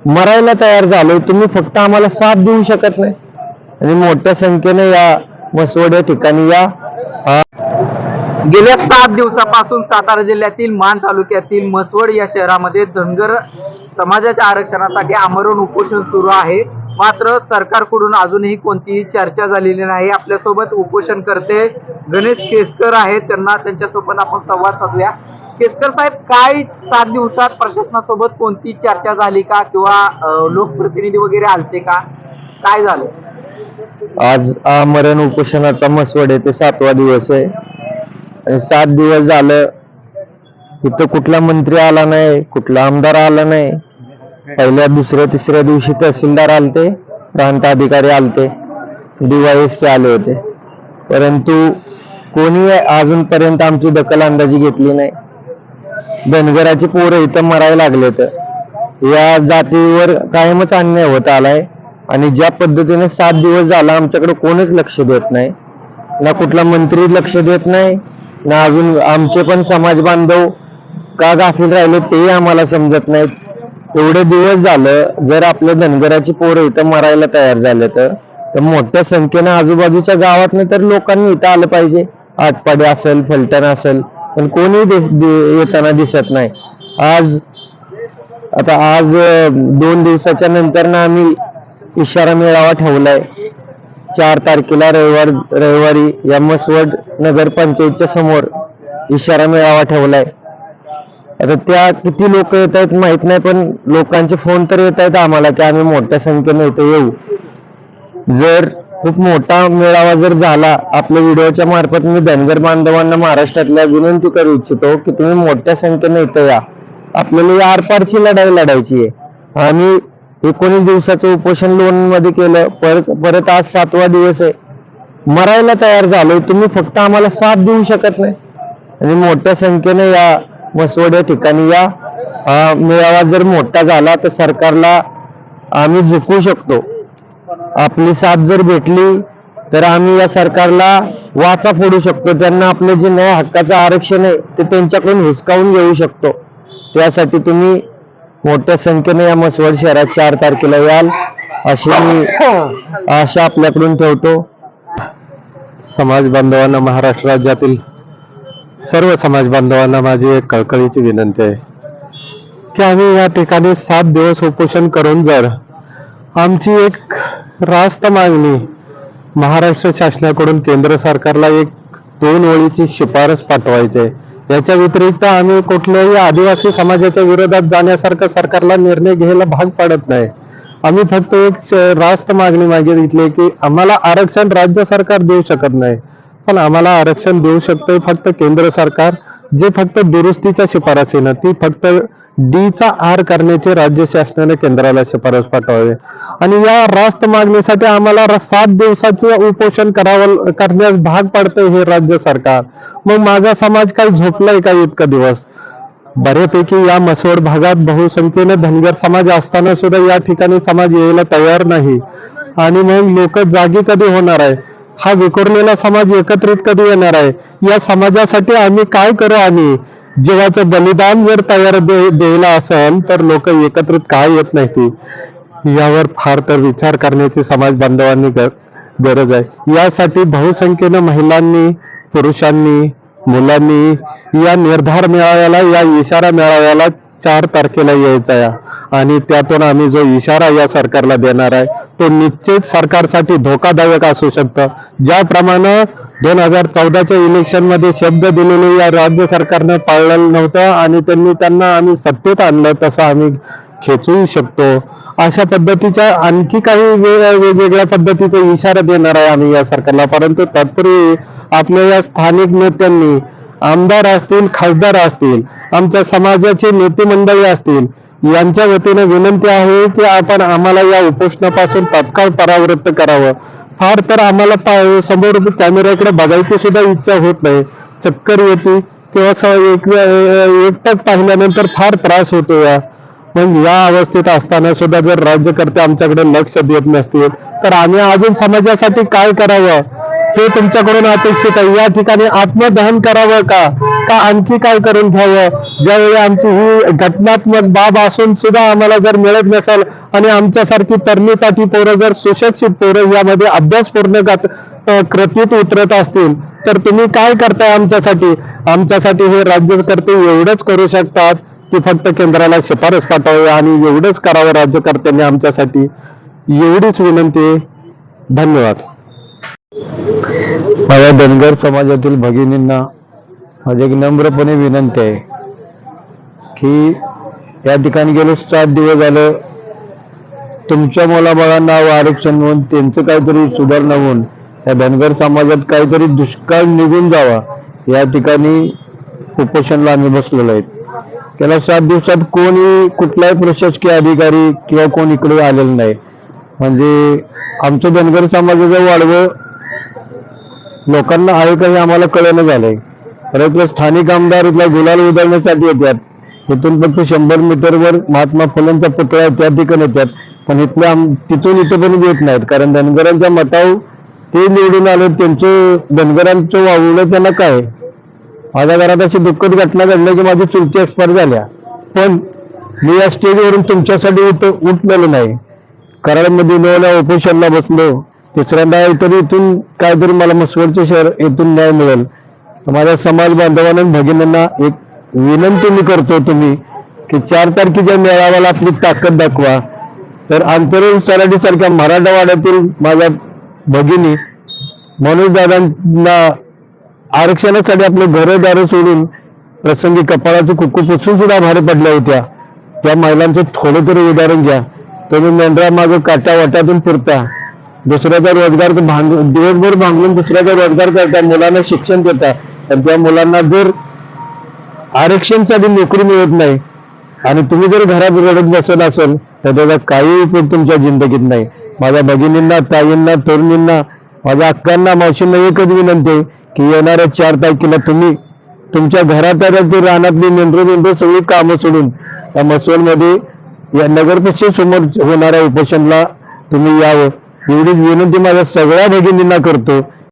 मरायला तयार झालो तुम्ही फक्त आम्हाला साथ देऊ शकत नाही. आणि मोठ्या संख्येने या मसवड या ठिकाणी या गेल्या सात दिवसापासून सातारा जिल्ह्यातील मान तालुक्यातील मसवड या शहरामध्ये धनगर समाजाच्या आरक्षणासाठी आमरण उपोषण सुरू आहे. मात्र सरकारकडून अजूनही कोणतीही चर्चा झालेली नाही. आपल्यासोबत उपोषण करते गणेश केसकर आहेत. त्यांना त्यांच्यासोबत आपण संवाद साधूया. केसकर साहेब काय सात दिवसात प्रशासनासोबत कोणती चर्चा झाली का? किंवा लोकप्रतिनिधी वगैरे आलते का? काय झालं? आज आमरण उपोषणाचा मसवड येथे सातवा दिवस आहे. आणि सात दिवस झालं इथं कुठला मंत्री आला नाही कुठला आमदार आला नाही. पहिल्या दुसऱ्या तिसऱ्या दिवशी तहसीलदार आलते प्रांत अधिकारी आलते डीवायएसपी आले होते. परंतु कोणी अजूनपर्यंत आमची दखल अंदाजी घेतली नाही. धनगराची पोरं इथं मरायला लागले तर या जातीवर कायमच अन्याय होत आलाय. आणि ज्या पद्धतीने सात दिवस झाला आमच्याकडे कोणच लक्ष देत नाही. ना कुठला मंत्री लक्ष देत नाही ना अजून आमचे पण समाज बांधव का गाफील राहिले तेही आम्हाला समजत नाहीत. एवढे दिवस झालं जर आपल्या धनगराची पोरं इथं मरायला तयार झाले तर मोठ्या संख्येनं आजूबाजूच्या गावातनं तर लोकांनी इथं आलं पाहिजे. आटपाडे असेल फलटण असेल पण कोणी येताना दिसत नाही. आज आता आज दोन दिवसाच्या नंतर ना आम्ही इशारा मेळावा ठेवलाय. चार तारखेला रविवार रविवारी या मसवड नगर पंचायतच्या समोर इशारा मेळावा ठेवलाय. आता त्या किती लोक येत आहेत माहीत नाही पण लोकांचे फोन तर येत आहेत आम्हाला की आम्ही मोठ्या संख्येने इथे येऊ. जर खूप मोठा मेळावा जर झाला आपल्या व्हिडिओच्या मार्फत मी धनगर बांधवांना महाराष्ट्रातल्या विनंती करू इच्छितो की तुम्ही मोठ्या संख्येने इथं या. आपल्याला या आरपारची लढाई लढायची आहे. आम्ही एकोणीस दिवसाचं उपोषण लोनमध्ये केलं परत परत आज सातवा दिवस आहे. मरायला तयार झालो तुम्ही फक्त आम्हाला साथ देऊ शकत नाही. आणि मोठ्या संख्येने या मसवड या ठिकाणी या. मेळावा जर मोठा झाला तर सरकारला आम्ही झुकू शकतो. आपली साथ जर भेटली तर आम्ही या सरकारला वाचा फोडू शकतो. त्यांना आपलं जे न्याय हक्काचं आरक्षण आहे ते त्यांच्याकडून हिसकावून घेऊ शकतो. त्यासाठी तुम्ही मोठ्या संख्येने या मसवड शहरात चार तारखेला याल अशी मी आशा आपल्याकडून ठेवतो. समाज बांधवांना महाराष्ट्र राज्यातील सर्व समाज बांधवांना माझी एक कळकळीची विनंती आहे की आम्ही या ठिकाणी सात दिवस उपोषण करून जर आमची एक रास्त मागणी. महाराष्ट्र शासनाकडून केंद्र सरकारला एक दोन ओळीची शिफारस पाठवायची आहे याच्या व्यतिरिक्त आम्ही कुठल्याही आदिवासी समाजाच्या विरोधात जाण्यासारखं सरकारला निर्णय घ्यायला भाग पडत नाही. आम्ही फक्त एक रास्त मागणी मागितली की आम्हाला आरक्षण राज्य सरकार देऊ शकत नाही. पण आम्हाला आरक्षण देऊ शकतोय फक्त केंद्र सरकार. जे फक्त दुरुस्तीच्या शिफारसीनं ती फक्त डी चा आर करण्याचे राज्य शासनाने केंद्राला शिफारस पाठवावी. आणि या रास्त मागणीसाठी आम्हाला सात दिवसाचं उपोषण करावं करण्यास भाग पाडतंय हे राज्य सरकार. मग माझा समाज काही झोपलाय का इतका दिवस? बऱ्यापैकी या मसवड भागात बहुसंख्येने धनगर समाज असताना सुद्धा या ठिकाणी समाज यायला तयार नाही. आणि मग लोक जागी कधी होणार आहे? हा विखुरलेला समाज एकत्रित कधी येणार आहे? या समाजासाठी आम्ही काय करू आम्ही? जीवाचं बलिदान जर तयार द्यायला असेल तर लोक एकत्रित काय येत नाही यावर फार तर विचार करण्याची समाज बांधवांनी गरज आहे. यासाठी बहुसंख्येनं महिलांनी पुरुषांनी मुलांनी या निर्धार मेळाव्याला या इशारा मेळाव्याला चार तारखेला यायचा या आणि त्यातून आम्ही जो इशारा या सरकारला देणार आहे तो निश्चित सरकारसाठी धोकादायक असू शकतं. ज्याप्रमाणे दोन हजार चौदाच्या इलेक्शनमध्ये शब्द दिलेले या राज्य सरकारनं पाळलेलं नव्हतं आणि त्यांनी त्यांना आम्ही सत्तेत आणलं तसं आम्ही खेचू शकतो. अशा पद्धतीच्या आणखी काही वेगवेगळ्या पद्धतीचा इशारा देणार आहे आम्ही या सरकारला. परंतु तत्पूर्वी आपल्या या स्थानिक नेत्यांनी आमदार असतील खासदार असतील आमच्या समाजाचे नेते मंडळी असतील यांच्या वतीने विनंती आहे की आपण आम्हाला या उपोषणापासून तात्काळ परावृत्त करावं. फार तर आम्हाला पा- समोर कॅमेऱ्याकडे बघायची सुद्धा इच्छा होत नाही. चक्कर येते किंवा एक एकटाच पाहिल्यानंतर फार त्रास होतो या. मग या अवस्थेत असताना सुद्धा जर राज्यकर्ते आमच्याकडे लक्ष देत नसतील तर आम्ही अजून समाजासाठी काय करावं? हे तुमच्याकडून अपेक्षित आहे. या ठिकाणी आत्मदहन करावं का? का आणखी काय करून घ्यावं? ज्यावेळी आमची ही घटनात्मक बाब असून सुद्धा आम्हाला जर मिळत नसेल आणि आमच्यासारखी तरुणीसाठी पोरं जर सुशिक्षित पोरं यामध्ये अभ्यास पूर्ण कृतीत उतरत असतील तर तुम्ही काय करताय आमच्यासाठी? आमच्यासाठी हे राज्यकर्ते एवढंच करू शकतात की फक्त केंद्राला शिफारस पाठवावी आणि एवढंच करावं राज्यकर्त्यांनी आमच्यासाठी. एवढीच विनंती. आहे. धन्यवाद. माझ्या धनगर समाजातील भगिनींना माझी एक नम्रपणे विनंती आहे की या ठिकाणी गेलो सात दिवस झालं तुमच्या मुलाबाळांना आरक्षण म्हणून त्यांचं काहीतरी सुधारणा होऊन या धनगर समाजात काहीतरी दुष्काळ निघून जावा या ठिकाणी उपोषणला आम्ही बसलेलो आहेत. त्याला सात दिवसात कोणी कुठलाही प्रशासकीय अधिकारी किंवा कोण इकडे आलेलं नाही. म्हणजे आमचं धनगर समाजाचं वाढवं लोकांना आहे का हे आम्हाला कळणं झालंय. तर स्थानिक आमदार इथला गुलाल उधळण्यासाठी येतात. इथून फक्त शंभर मीटरवर महात्मा फुलेंचा पुतळा त्या ठिकाणी येतात. पण इथले आम तिथून इथं पण येत नाहीत. कारण धनगरांच्या मतावर ते निवडून आले त्यांचं धनगरांचं वावलं त्यांना काय? माझ्या घरात अशी दुःखद घटना घडल्या की माझी चुलती एक्सपायर झाल्या. पण मी या स्टेजवरून तुमच्यासाठी उठ उठलेलो नाही. कराडमध्ये मिळवल्या ऑपरेशनला बसलो. तिसऱ्यांदा तरी इथून काहीतरी मला मसवडचे शहर इथून न्याय मिळेल. तर माझ्या समाज बांधवांना भगिनींना एक विनंती मी करतो तुम्ही की चार तारखेच्या मेळाव्याला आपली ताकद दाखवा. तर अंतरिम सराठी सारख्या मराठवाड्यातील माझ्या भगिनी मनोज दादांना आरक्षणासाठी आपले घरदारं सोडून प्रसंगी कपाळाचं कुकू पुसून सुद्धा भाडे पडल्या होत्या. त्या महिलांचं थोडं तरी उदाहरण घ्या. तुम्ही मेंढरा मागं काट्या वाट्यातून फिरता. दुसऱ्याचा रोजगार भांग दिवसभर भांगून दुसऱ्याचा रोजगार करता मुलांना शिक्षण देता. तर त्या मुलांना जर आरक्षणसाठी नोकरी मिळत नाही आणि तुम्ही जर घरात रडत बसत असेल तर त्याचा काही उपयोग तुमच्या जिंदगीत नाही. माझ्या भगिनींना ताईंना तरुणींना माझ्या अक्कांना मावशींना एकच विनंती आहे की येणाऱ्या चार तारखेला तुम्ही तुमच्या घरात ते रानातली मेंढरू मेंढरू सगळी कामं सोडून या मसोलमध्ये या नगरपक्षी समोर होणाऱ्या उपोषणला तुम्ही यावं. एवढी विनंती माझ्या सगळ्या भगिनींना करतो.